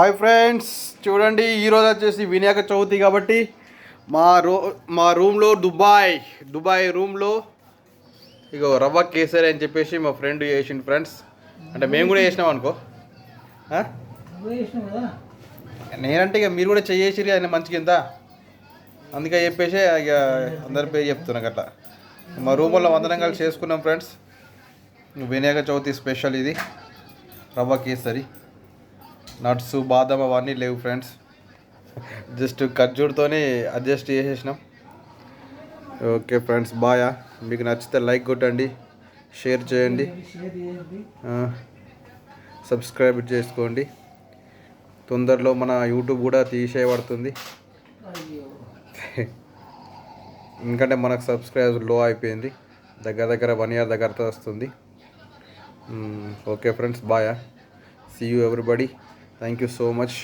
Hi friends చూడండి ఈరోజు వచ్చేసి వినాయక చవితి కాబట్టి మా రూ మా రూమ్లో దుబాయ్ దుబాయ్ రూమ్లో ఇగో రవ్వ కేసరి అని చెప్పేసి మా ఫ్రెండ్ చేసిండు ఫ్రెండ్స్. అంటే మేము కూడా చేసినాం అనుకో. నేనంటే ఇక మీరు కూడా చేసిరి ఆయన మంచిగా ఎంత అందుకే చెప్పేసి ఇక అందరి పేరు చెప్తున్నా అట్లా మా రూమ్లో అందరం కలిసి చేసుకున్నాం ఫ్రెండ్స్. వినాయక చవితి స్పెషల్ ఇది. రవ్వ కేసరి. నట్స్ బాదం అవన్నీ లేవు ఫ్రెండ్స్. జస్ట్ ఖర్జూర్తోనే అడ్జస్ట్ చేసేసినాం. ఓకే ఫ్రెండ్స్ బాయా మీకు నచ్చితే లైక్ కొట్టండి షేర్ చేయండి. సబ్స్క్రైబ్ చేసుకోండి. తొందరలో మన యూట్యూబ్ కూడా తీసేయబడుతుంది. ఎందుకంటే మనకు సబ్స్క్రైబ్లో అయిపోయింది. దగ్గర దగ్గర వన్ ఇయర్ దగ్గరతో వస్తుంది. Okay friends బాయా see you everybody thank you so much